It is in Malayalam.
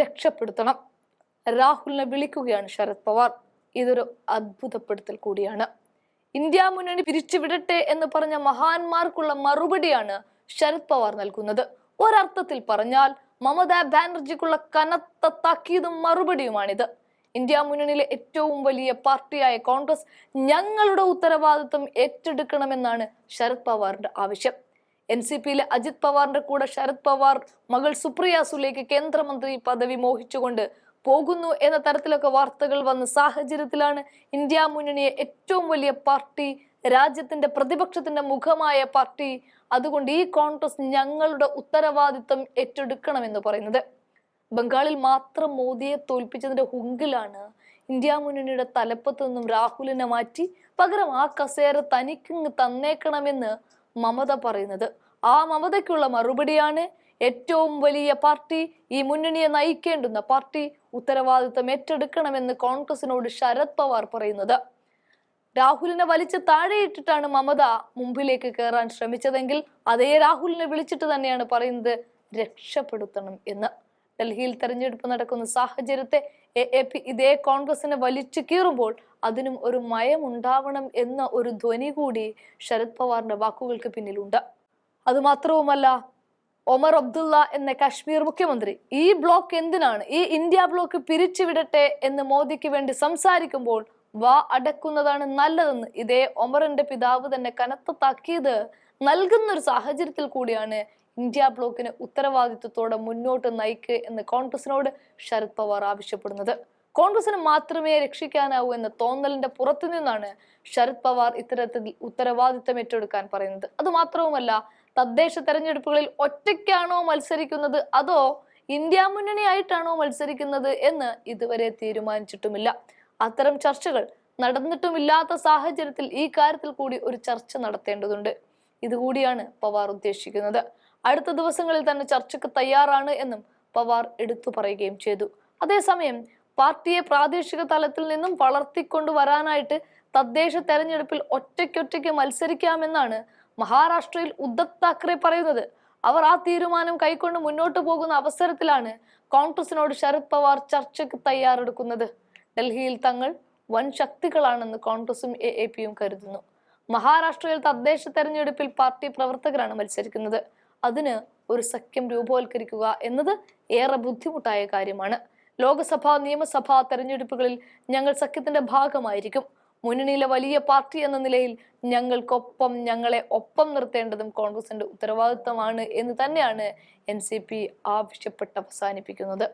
രക്ഷപ്പെടുത്തണം. രാഹുലിനെ വിളിക്കുകയാണ് ശരത് പവാർ. ഇതൊരു അത്ഭുതപ്പെടുത്തൽ കൂടിയാണ്. ഇന്ത്യ മുന്നണി പിരിച്ചുവിടട്ടെ എന്ന് പറഞ്ഞ മഹാന്മാർക്കുള്ള മറുപടിയാണ് ശരത് പവാർ നൽകുന്നത്. ഒരർത്ഥത്തിൽ പറഞ്ഞാൽ മമതാ ബാനർജിക്കുള്ള കനത്ത താക്കീതും മറുപടിയുമാണിത്. ഇന്ത്യ മുന്നണിയിലെ ഏറ്റവും വലിയ പാർട്ടിയായ കോൺഗ്രസ് ഞങ്ങളുടെ ഉത്തരവാദിത്വം ഏറ്റെടുക്കണമെന്നാണ് ശരത് പവാറിന്റെ ആവശ്യം. എൻ സി പിയിലെ അജിത് പവാറിന്റെ കൂടെ ശരത് പവാർ മകൾ സുപ്രിയ സുലേക്ക് കേന്ദ്രമന്ത്രി പദവി മോഹിച്ചുകൊണ്ട് പോകുന്നു എന്ന തരത്തിലൊക്കെ വാർത്തകൾ വന്ന സാഹചര്യത്തിലാണ് ഇന്ത്യ മുന്നണിയെ ഏറ്റവും വലിയ പാർട്ടി രാജ്യത്തിന്റെ പ്രതിപക്ഷത്തിന്റെ മുഖമായ പാർട്ടി. അതുകൊണ്ട് ഈ കോൺഗ്രസ് ഞങ്ങളുടെ ഉത്തരവാദിത്തം ഏറ്റെടുക്കണമെന്ന് പറയുന്നത്. ബംഗാളിൽ മാത്രം മോദിയെ തോൽപ്പിച്ചതിന്റെ ഹുങ്കിലാണ് ഇന്ത്യ മുന്നണിയുടെ തലപ്പത്ത് നിന്നും രാഹുലിനെ മാറ്റി പകരം ആ കസേര തനിക്കിങ് തന്നേക്കണമെന്ന് മമത പറയുന്നത്. ആ മമതയ്ക്കുള്ള മറുപടിയാണ് ഏറ്റവും വലിയ പാർട്ടി. ഈ മുന്നണിയെ നയിക്കേണ്ടുന്ന പാർട്ടി ഉത്തരവാദിത്തം ഏറ്റെടുക്കണമെന്ന് കോൺഗ്രസിനോട് ശരത് പവാർ പറയുന്നത്. രാഹുലിനെ വലിച്ച് താഴെയിട്ടിട്ടാണ് മമത മുമ്പിലേക്ക് കയറാൻ ശ്രമിച്ചതെങ്കിൽ അതേ രാഹുലിനെ വിളിച്ചിട്ട് തന്നെയാണ് പറയുന്നത് രക്ഷപ്പെടുത്തണം എന്ന്. ഡൽഹിയിൽ തെരഞ്ഞെടുപ്പ് നടക്കുന്ന സാഹചര്യത്തെ ഇതേ കോൺഗ്രസിനെ വലിച്ചു കീറുമ്പോൾ അതിനും ഒരു മയം ഉണ്ടാവണം എന്ന ഒരു ധ്വനി കൂടി ശരത് പവാറിന്റെ വാക്കുകൾക്ക് പിന്നിലുണ്ട്. അതുമാത്രവുമല്ല ഒമർ അബ്ദുള്ള എന്ന കാശ്മീർ മുഖ്യമന്ത്രി ഈ ബ്ലോക്ക് എന്തിനാണ്? ഈ ഇന്ത്യ ബ്ലോക്ക് പിരിച്ചുവിടട്ടെ എന്ന് മോദിക്ക് വേണ്ടി സംസാരിക്കുമ്പോൾ വാ അടക്കുന്നതാണ് നല്ലതെന്ന് ഇതേ ഒമറിന്റെ പിതാവ് തന്നെ കനത്ത താക്കീത് നൽകുന്ന ഒരു സാഹചര്യത്തിൽ കൂടിയാണ് ഇന്ത്യ ബ്ലോക്കിന് ഉത്തരവാദിത്വത്തോടെ മുന്നോട്ട് നയിക്കുക എന്ന് കോൺഗ്രസിനോട് ശരത് പവാർ ആവശ്യപ്പെടുന്നത്. കോൺഗ്രസിന് മാത്രമേ രക്ഷിക്കാനാവൂ എന്ന തോന്നലിന്റെ പുറത്തു നിന്നാണ് ശരത് പവാർ ഇത്തരത്തിൽ ഉത്തരവാദിത്തം ഏറ്റെടുക്കാൻ പറയുന്നത്. അത് മാത്രവുമല്ല തദ്ദേശ തെരഞ്ഞെടുപ്പുകളിൽ ഒറ്റയ്ക്കാണോ മത്സരിക്കുന്നത് അതോ ഇന്ത്യ മുന്നണിയായിട്ടാണോ മത്സരിക്കുന്നത് എന്ന് ഇതുവരെ തീരുമാനിച്ചിട്ടുമില്ല. അത്തരം ചർച്ചകൾ നടന്നിട്ടുമില്ലാത്ത സാഹചര്യത്തിൽ ഈ കാര്യത്തിൽ കൂടി ഒരു ചർച്ച നടത്തേണ്ടതുണ്ട്. ഇതുകൂടിയാണ് പവാർ ഉദ്ദേശിക്കുന്നത്. അടുത്ത ദിവസങ്ങളിൽ തന്നെ ചർച്ചയ്ക്ക് തയ്യാറാണ് എന്നും പവാർ എടുത്തു പറയുകയും ചെയ്തു. അതേസമയം പാർട്ടിയെ പ്രാദേശിക തലത്തിൽ നിന്നും വളർത്തിക്കൊണ്ടു വരാനായിട്ട് തദ്ദേശ തെരഞ്ഞെടുപ്പിൽ ഒറ്റയ്ക്കൊറ്റയ്ക്ക് മത്സരിക്കാമെന്നാണ് മഹാരാഷ്ട്രയിൽ ഉദ്ധവ് താക്കറെ പറയുന്നത്. അവർ ആ തീരുമാനം കൈക്കൊണ്ട് മുന്നോട്ട് പോകുന്ന അവസരത്തിലാണ് കോൺഗ്രസിനോട് ശരത് പവാർ ചർച്ചയ്ക്ക് തയ്യാറെടുക്കുന്നത്. ഡൽഹിയിൽ തങ്ങൾ വൻ ശക്തികളാണെന്ന് കോൺഗ്രസും എ എ പിയും കരുതുന്നു. മഹാരാഷ്ട്രയിൽ തദ്ദേശ തെരഞ്ഞെടുപ്പിൽ പാർട്ടി പ്രവർത്തകരാണ് മത്സരിക്കുന്നത്. അതിന് ഒരു സഖ്യം രൂപവൽക്കരിക്കുക എന്നത് ഏറെ ബുദ്ധിമുട്ടായ കാര്യമാണ്. ലോക്സഭാ നിയമസഭാ തെരഞ്ഞെടുപ്പുകളിൽ ഞങ്ങൾ സഖ്യത്തിന്റെ ഭാഗമായിരിക്കും. മുന്നണിയിലെ വലിയ പാർട്ടി എന്ന നിലയിൽ ഞങ്ങൾക്കൊപ്പം ഞങ്ങളെ ഒപ്പം നിർത്തേണ്ടതും കോൺഗ്രസിന്റെ ഉത്തരവാദിത്തമാണ് എന്ന് തന്നെയാണ് എൻ സി പി ആവശ്യപ്പെട്ട് അവസാനിപ്പിക്കുന്നത്.